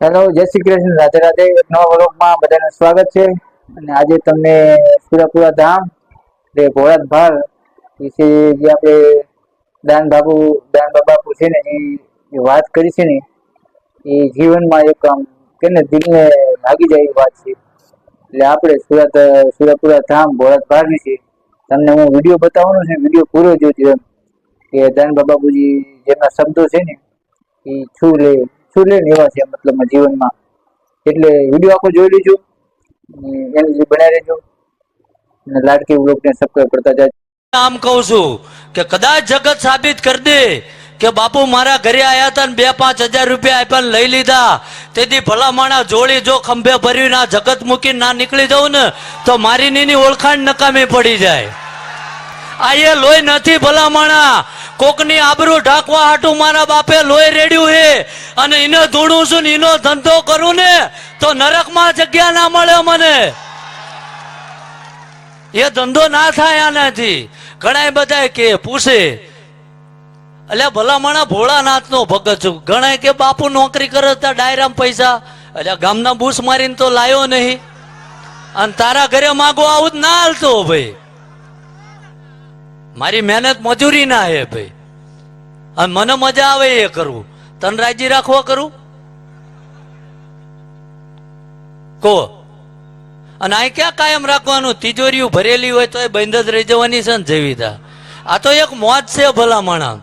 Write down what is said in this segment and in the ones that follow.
Hello, જય શ્રી કૃષ્ણ. રાધે રાધે. નવા વ્લોગમાં બધાનું સ્વાગત છે. અને આજે તમને સુરાપુરા ધામ એટલે ભોળાત ભાર વિશે જે આપણે દાન બાબુ દાન બાબા પૂછીને એ વાત કરી છે ને, એ જીવનમાં એક આમ કે ને દિલને લાગી જાય એવી વાત છે. એટલે આપણે સુરત સુરાપુરા ધામ ભોળાત ભાર વિશે તમને હું વીડિયો બતાવવાનો છે, વીડિયો પૂરો જોજો એમ. કે દાન બાબાપુજી જેમના શબ્દો છે ને, એ છું લે. છું એવા છે, મતલબ જીવનમાં. એટલે વીડિયો આખો જોઈ લેજો, અને એની જે બનાવી લેજો, અને લાડકી બ્લોગને સબસ્ક્રાઈબ કરતા જાય આમ કહું છું, કે કદાચ જગત સાબિત કરી દે કે બાપુ મારા ઘરે આયા હતા ને બે પાંચ હજાર રૂપિયા આપ્યા લઈ લીધા. તેથી ભલા માણા જોડી જો ખંભે ભર્યું ના જગત મૂકીને ના નીકળી જવું ને, તો મારી નીની ઓળખાણ નકામી પડી જાય. આ એ લોહી નથી ભલા માણા કોકની આબરૂ ઢાંકવા હાટું મારા બાપે લોહી રેડ્યું હે અને એને ધૂણું છું ને એનો ધંધો કરું ને તો નરકમાં જગ્યા ના મળે મને. એ ધંધો ના થાય આનાથી. ઘણા બધા કે, પૂછે એટલે ભલામણા ભોળાનાથનો ભગત છું. ઘણા કે, બાપુ નોકરી કરે તા ડાયરામ પૈસા. એટલે ગામના બૂસ મારીને તો લાયો નહીં. અને તારા ઘરે માગો આવું જ ના હાલતો ભાઈ મારી મહેનત મજૂરી ના હે ભાઈ. અને મને મજા આવે એ કરવું. તન રાજી રાખવા કરું? કો અને અહીં ક્યાં કાયમ રાખવાનું? તિજોરીઓ ભરેલી હોય તો એ બંધ જ રહી જવાની છે ને જીવિતા આ તો એક મોજ છે ભલામણા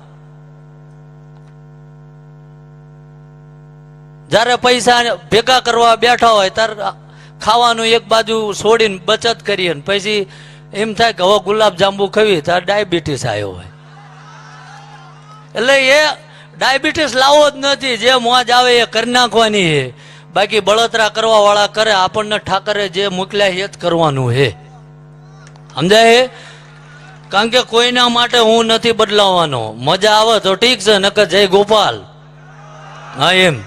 જ્યારે પૈસા ભેગા કરવા બેઠા હોય ત્યારે ખાવાનું એક બાજુ છોડીને બચત કરીએ પછી એમ થાય કે હવે ગુલાબ જાંબુ ખાવી ત્યારે ડાયાબિટીસ આવ્યો હોય. એટલે એ ડાયાબિટીસ લાવવો જ નથી. જે મોજ આવે એ કરી નાખવાની છે. બાકી બળતરા કરવા વાળા કરે, આપણને ઠાકરે જે મોકલ્યા એ જ કરવાનું છે. સમજાય કારણ કે કોઈના માટે હું નથી બદલાવાનો. મજા આવે તો ઠીક છે, નકર જય ગોપાલ. હા, એમ.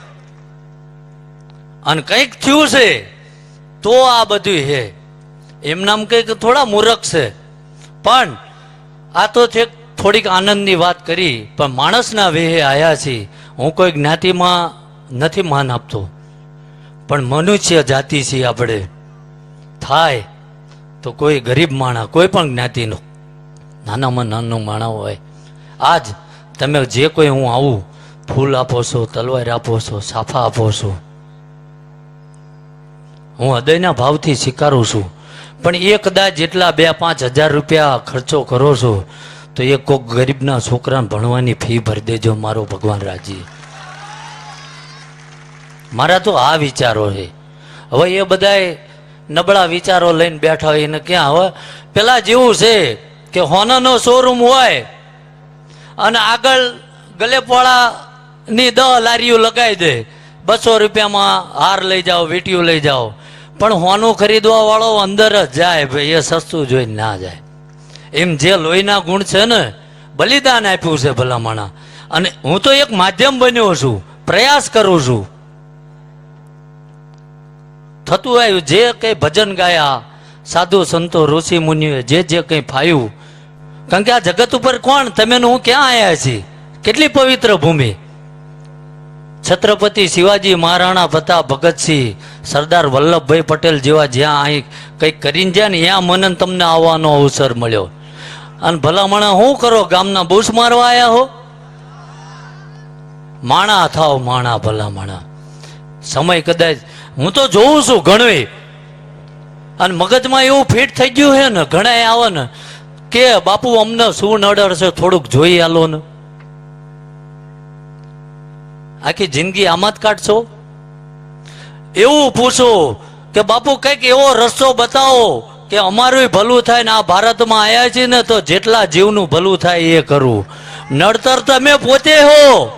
અને કંઈક થયું છે, તો આ બધું હે એમ નામ કે થોડા મૂરખ છે. પણ આ તો છે થોડીક આનંદની વાત કરી, પણ માણસના વેહે આવ્યા છીએ હું કોઈ જ્ઞાતિમાં નથી માન આપતો. પણ મનુષ્ય જાતિ છીએ આપણે. થાય તો કોઈ ગરીબ માણા કોઈ પણ જ્ઞાતિનો, નાનામાં નાનું માણા હોય. આજ તમે જે કોઈ હું આવું, ફૂલ આપો છો, તલવાર આપો છો, સાફા આપો છો. હું હૃદયના ભાવથી સ્વીકારું છું. પણ એ કદાચ જેટલા બે પાંચ હજાર રૂપિયા ખર્ચો કરો છો, તો એ કોક ગરીબના છોકરાને ભણવાની ફી ભરી દેજો, મારો ભગવાન રાજી મારા તો આ વિચારો છે. હવે એ બધાય નબળા વિચારો લઈને બેઠા હોય એને ક્યાં? હવે પેલા જેવું છે કે હોનાનો શોરૂમ હોય અને આગળ ગલેપવાળાની દહ લારીઓ લગાવી દે. બસો રૂપિયામાં હાર લઈ જાઓ, વેટીઓ લઈ જાઓ. પણ હોનું ખરીદવા વાળો અંદર જ જાય ભાઈ, એ સસ્તું જોઈને ના જાય. એમ જે લોહીના ગુણ છે ને, બલિદાન આપ્યું છે ભલામણા. અને હું તો એક માધ્યમ બન્યો છું, પ્રયાસ કરું છું. થતું આવ્યું, જે કંઈ ભજન ગાયા, સાધુ સંતો, ઋષિ મુનિઓએ જે જે કંઈ ફાયું. કારણ કે આ જગત ઉપર કોણ? તમે હું ક્યાં આવ્યા છીએ? કેટલી પવિત્ર ભૂમિ? છત્રપતિ શિવાજી મહારાણા પ્રતાપ ભગતસિંહ સરદાર વલ્લભભાઈ પટેલ જેવા જ્યાં અહીં કંઈક કરીને જાય ને ત્યાં મને તમને આવવાનો અવસર મળ્યો. અને ભલામણા શું કરો, ગામના બૂસ મારવા આવ્યા હો? માણા થાવ માણા ભલામણા. સમય કદાચ, હું તો જોઉં છું ઘણું અને મગજમાં એવું ફિટ થઈ ગયું છે ને ઘણા આવે ને, કે બાપુ અમને શું નડર છે, થોડુંક જોઈ આલો ને. આખી જિંદગી આમાં જ કાઢશો? એવું પૂછો કે બાપુ કંઈક એવો રસ્તો બતાવો કે અમારું ભલું થાય ને આ ભારતમાં આવ્યા છીએ ને તો જેટલા જીવનું ભલું થાય એ કરવું નડતર તમે પોતે હો.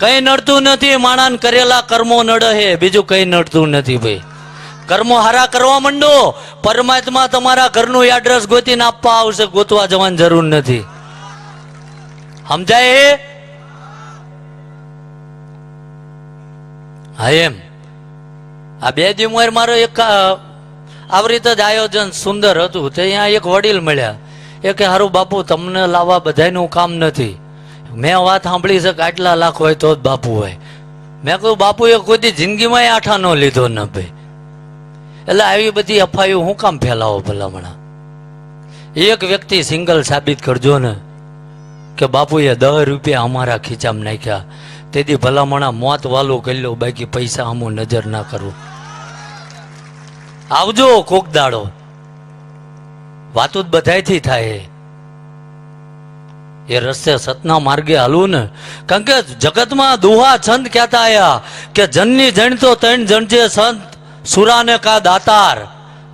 કઈ નડતું નથી, માણાને કરેલા કર્મો નડે હે. બીજું કઈ નડતું નથી ભાઈ. કર્મો હારા કરવા માંડો. પરમાત્મા તમારા ઘરનું એડ્રેસ ગોતીને આપવા આવશે. ગોતવા જવાની જરૂર નથી. સમજાય હે, એમ. આ બે દિવસ મારો એક આવી રીતે જ આયોજન સુંદર હતું. તે અહીંયા એક વડીલ મળ્યા. એ કે, હારું બાપુ, તમને લાવવા બધાયનું કામ નથી. મેં વાત સાંભળી છે કે આટલા લાખ હોય તો જ બાપુ હોય. મેં કહ્યું બાપુએ કોઈ દી જિંદગીમાં આઠા ન લીધો ન ભાઈ. એટલે આવી બધી અફાયું હું કામ ફેલાવો ભલામણા? એક વ્યક્તિ સિંગલ સાબિત કરજો ને કે, બાપુએ દસ રૂપિયા અમારા ખીચામાં નાખ્યા. તેથી ભલામણા મોત વાલું કરી લો બાકી પૈસા અમું નજર ના કરું. આવજો કોક દાડો. વાતો જ બધાયથી થાય. એ રસ્તે સતના માર્ગે હાલવું ને, કારણ કે જગતમાં દુહા છંદ કહેતા આયા કે જનની જણતો તૈણ જણજે સંત, સુરાને કા દાતાર,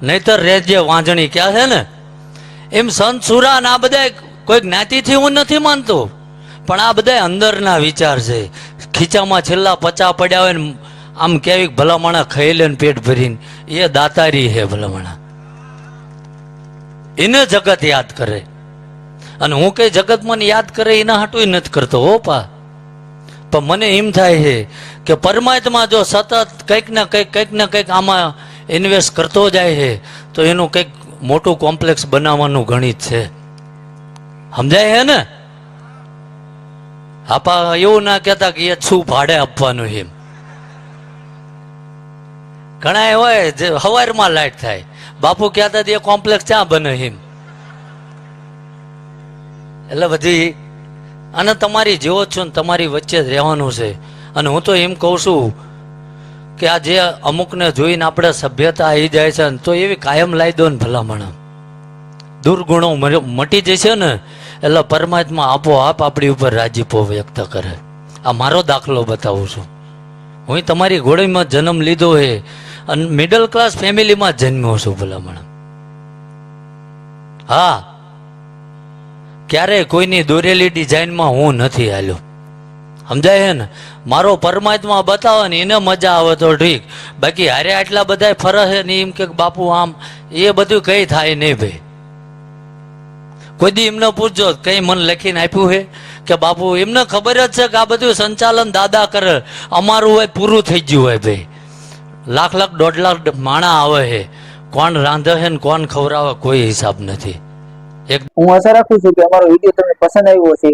નહીતર રેજે વાંજણી ક્યાં છે ને? એમ સંત, સુરા ને આ બધા કોઈ જ્ઞાતિથી હું નથી માનતો. પણ આ બધા અંદરના વિચાર છે. ખીચામાં છેલ્લા પચા પડ્યા હોય ને, આમ કેવી ભલામણા ખાઈ લે પેટ ભરીને. એ દાતારી હે ભલામણા. એને જગત યાદ કરે. અને હું કઈ જગત મને યાદ કરે એના હાટું નથી કરતો, હો પણ મને એમ થાય છે કે પરમાત્મા જો સતત કંઈક ને કંઈક કંઈક ને કંઈક આમાં ઇન્વેસ્ટ કરતો જાય છે, તો એનું કંઈક મોટું કોમ્પ્લેક્સ બનાવવાનું ગણિત છે. સમજાય છે ને? આપા એવું ના કહેતા કે એ શું ભાડે આપવાનું એમ. ઘણા હોય જે હવારમાં લાઈટ થાય. બાપુ કહેતા હતા, એ કોમ્પ્લેક્સ ક્યાં બને એમ? એટલે બધી અને તમારી જેવો છો ને તમારી વચ્ચે જ રહેવાનું છે. અને હું તો એમ કહું છું કે આ જે અમુકને જોઈને આપણે સભ્યતા આવી જાય છે ને તો એવી કાયમ લાવી દો ને ભલામણ દુર્ગુણો મટી જશે ને, એટલે પરમાત્મા આપોઆપ આપણી ઉપર રાજીપો વ્યક્ત કરે. આ મારો દાખલો બતાવું છું. હું તમારી ઘોડીમાં જન્મ લીધો હે અને મિડલ ક્લાસ ફેમિલીમાં જન્મ્યો છું ભલામણ. હા. ક્યારેય કોઈની દોરેલી ડિઝાઇનમાં હું નથી હાલ્યો. સમજાય છે ને? મારો પરમાત્મા બતાવે ને એને મજા આવે તો ઠીક. બાકી હારે આટલા બધા ફરસ ને એમ કે બાપુ આમ, એ બધું કઈ થાય નહીં ભાઈ. કોઈ દી એમને પૂછજો, કઈ મન લખીને આપ્યું છે? કે બાપુ, એમને ખબર જ છે કે આ બધું સંચાલન દાદા કરે. અમારું હોય, પૂરું થઈ ગયું હોય ભાઈ. લાખ લાખ, દોઢ લાખ માણા આવે છે. કોણ રાંધે છે ને કોણ ખવડાવે, કોઈ હિસાબ નથી. એક હું આશા રાખું છું કે અમારો વીડિયો તમને પસંદ આવ્યો છે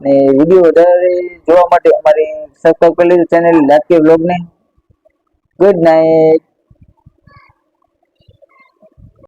ને વીડિયો વધારે જોવા માટે અમારી સબસ્ક્રાઈબ કરી લેજો ચેનલ લાટકે બ્લોગને ગુડ નાઇટ